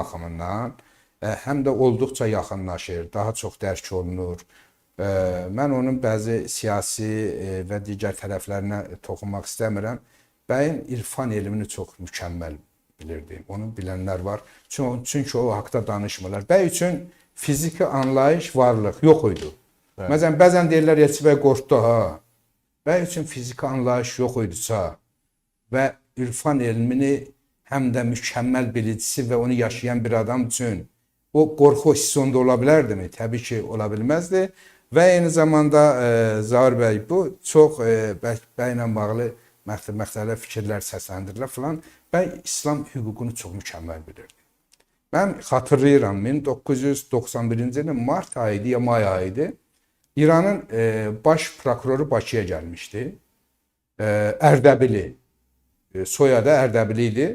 baxımından e, həm də olduqca yaxınlaşır, daha çox dərk olunur. E, Mən onun bəzi siyasi e, və digər tərəflərinə toxunmaq istəmirəm. Bəyin irfan elmini çox mükəmməl bilirdi. Onu bilənlər var. Çünki, çünki o haqqda danışmırlar. Bəy üçün fiziki anlayış, varlıq yox idi. Məsələn, bəzən deyirlər Elçi bəy qorxdu ha. Bəy üçün fiziki anlayış yox idisə və irfan elmini həm də mükəmməl bilicisi və onu yaşayan bir adam üçün o qorxu hissi onda ola bilərdimi? Təbii ki, ola bilməzdi. Və eyni zamanda e, Zahir bəy bu çox e, bəy, bəylə bağlı məxtə- müxtəlif fikirlər səsləndirirlər falan. Bəy İslam hüququnu çox mükəmməl bilirdi. Mən xatırlayıram 1991-ci ilin mart ayı idi ya may ayı idi. İranın e, baş prokuroru Bakıya gəlmişdi. E, Ərdəbili. E, soyadı Ərdəbili idi.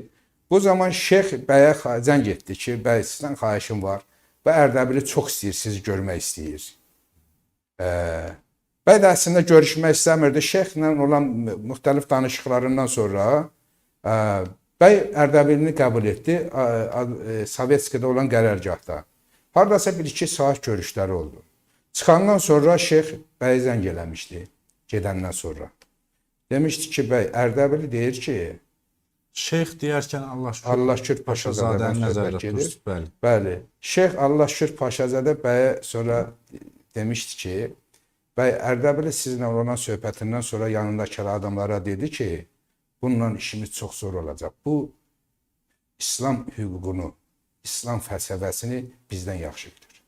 Bu zaman Şeyx bəyə zəng etdi ki, bəy sizdən xahişim var. Və Ərdəbili çox istəyir sizi görmək istəyir. E, bəy də əslində görüşmək istəmirdi. Şeyxlə olan müxtəlif danışıqlarından sonra e, bəy Ərdəbilini qəbul etdi e, Sovetskidə olan qərargahda. Hardasa 1-2 saat görüşləri oldu. Çıxandan sonra Şeyx bəy zəng eləmişdi gedəndən sonra. Demişdi ki, bəy Ərdəbili deyir ki, Şeyx deyərkən Allah şükür Allah şükür Paşazadədən Paşazadəni nəzərdə tuturuz. Bəli. Bəli. Şeyx Allah şükür Paşazadə bəyə sonra demişdi ki, bəy Ərdəbili sizinlə olan söhbətindən sonra yanındakı adamlara dedi ki, bununla işimiz çox zor olacaq. Bu İslam hüququnu, İslam fəlsəfəsini bizdən yaxşı bilir.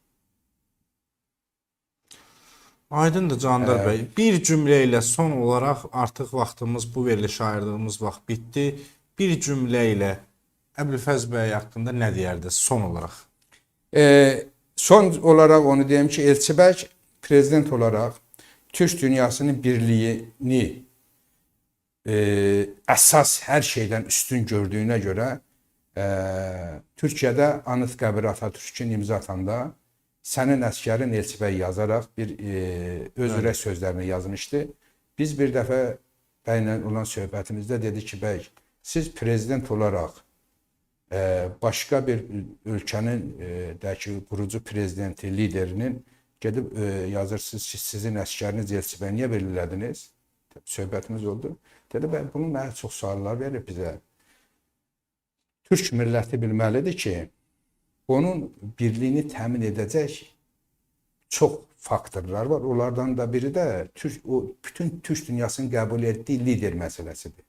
Aydındır Candar bəy. Bir cümlə ilə son olaraq artıq vaxtımız bu verilişə ayırdığımız vaxt bitdi. Bir cümlə ilə Əbülfəz bəy haqqında nə deyərdiniz son olaraq? Ee, son olarak onu diyeyim ki Elçibək prezident olarak Türk dünyasının birliğini e, əsas her şeyden üstün gördüğüne göre e, Türkiye'de anıt qəbri Atatürk'ün imza atanda sənin əsgərin Elçibək yazaraq bir e, öz ürək sözlərini yazmışdı. Biz bir dəfə bəylə olan söhbətimizdə dedi ki, bəy, siz prezident olaraq e, başka bir ülkenin e, deki kurucu prezidenti, liderinin gedib e, yazırsınız ki, sizin əsgəriniz Elçibə niyə belirlədiniz? Söhbətimiz oldu. Dedi, bəy, bunun mənə çox suallar verir bizə. Türk milləti bilməlidir ki, onun birliyini təmin edəcək çox faktorlar var. Onlardan da biri də Türk, o bütün Türk dünyasının qəbul etdiyi lider məsələsidir.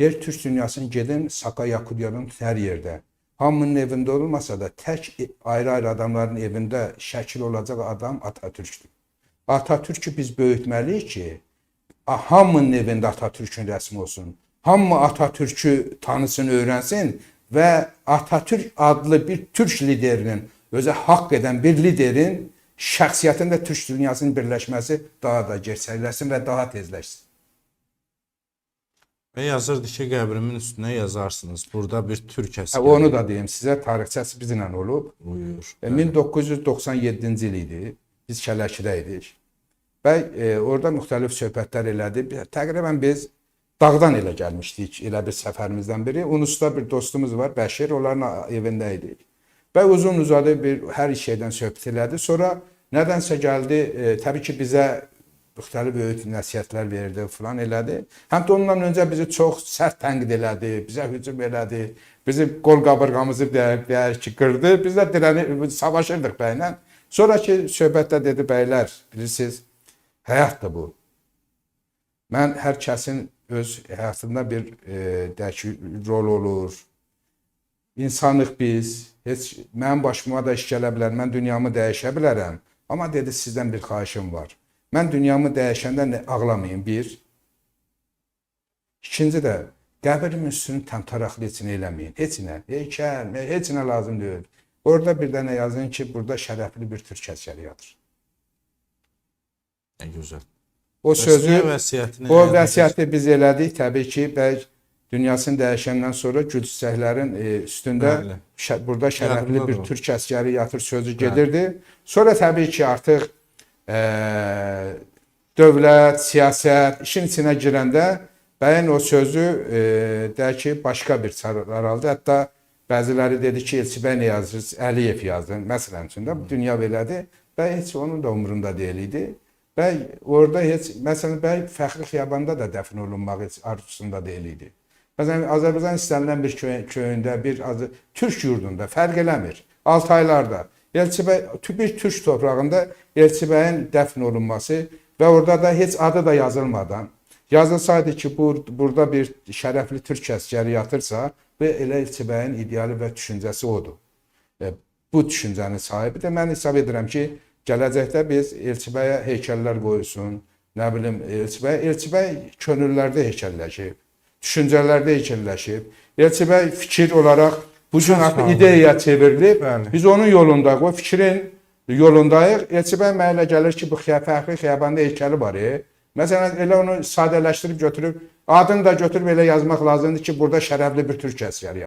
Deyir Türk dünyasını gedin Saka Yakudya'nın hər yerdə. Hamının evində olmasa da tək ayrı-ayrı adamların evində şəkil olacaq adam Atatürk'dür. Atatürk'ü biz böyütməliyik ki, hamının evində Atatürk'ün rəsmi olsun. Hamı Atatürk'ü tanısın, öyrənsin və Atatürk adlı bir Türk liderinin, özə haqq edən bir liderin şəxsiyyətində Türk dünyasının birləşməsi daha da gerçəkləşsin və daha tezləşsin. Və yazırdı ki, qəbrimin üstünə yazarsınız. Burada bir türk Hə, əsgəri Onu da deyim sizə, tarixçəsi bizlə olub. uyuyur. E, 1997-ci il idi. Biz Kələkidə idik. Və e, orada müxtəlif söhbətlər elədi. Təqribən biz dağdan elə gəlmişdik, elə bir səfərimizdən biri. Unusda bir dostumuz var, Bəşir, onların evində idik. Və uzun uzadı bir hər şeydən söhbət elədi. Sonra nədənsə gəldi, e, təbii ki bizə müxtəlif öğüt nəsihətlər verdi falan elədi. Həm də ondan öncə bizi çox sərt tənqid elədi, bizə hücum elədi. Bizi qol qabırğamızı deyər, deyər ki, qırdı. Biz də dirəni savaşırdıq bəylə. Sonraki söhbətdə dedi bəylər, bilirsiniz, həyatdır bu. Mən hər kəsin öz həyatında bir e, deyək rol olur. İnsanıq biz. Heç mənim başıma da iş gələ bilər. Mən dünyamı dəyişə bilərəm. Amma dedi sizdən bir xahişim var. Mən dünyamı dəyişəndə nə- ağlamayın bir. İkinci də qəbrimin üstünü təmtaraqlı için eləməyin. Heç nə, heykəl, heç nə lazım deyil. Orada bir dənə yazın ki, burada şərəfli bir türk əsgəri yatır. Nə gözəl. O Sözü vəsiyyətini O vəsiyyəti biz elədik. Təbii ki, bəy dünyasını dəyişəndən sonra gül çiçəklərin e, üstündə Bəli. şə, burada şərəfli bir türk əsgəri yatır sözü gedirdi. Sonra təbii ki, artıq e, dövlət, siyasət işin içinə girəndə bəyin o sözü e, deyək ki, başqa bir çağrı aldı. Hətta Bəziləri dedi ki, Elçibə nə yazırsınız? Əliyev yazın. Məsələn üçün də dünya belədir. Bəy heç onun da umurunda deyil idi. Bəy orada heç məsələn bəy Fəxri Xiyabanda da dəfn olunmaq arzusunda deyil idi. Məsələn Azərbaycan istənilən bir köy, köyündə, bir azı türk yurdunda fərq eləmir. Altaylarda Elçibəy bir türk torpağında Elçibəyin dəfn olunması və orada da heç adı da yazılmadan yazılsaydı ki, bu burada bir şərəfli türk əsgəri yatırsa, və elə Elçibəyin idealı və düşüncəsi odur. E, bu düşüncənin sahibidir. Mən hesab edirəm ki, gələcəkdə biz Elçibəyə heykəllər qoyulsun, nə bilim, Elçibəy, Elçibəy könüllərdə heykəlləşib, düşüncələrdə heykəlləşib. Elçibəy fikir olaraq bu gün Çox sağ artıq olun. ideyaya çevrilib. Bəli. Biz onun yolundayıq, o fikrin yolundayıq. Elçibəy mənə elə gəlir ki, bu xiya fəxri xiyabanda heykəli var. E? Məsələn, elə onu sadələşdirib götürüb, adını da götürüb elə yazmaq lazımdır ki, burada şərəfli bir türk əsgəri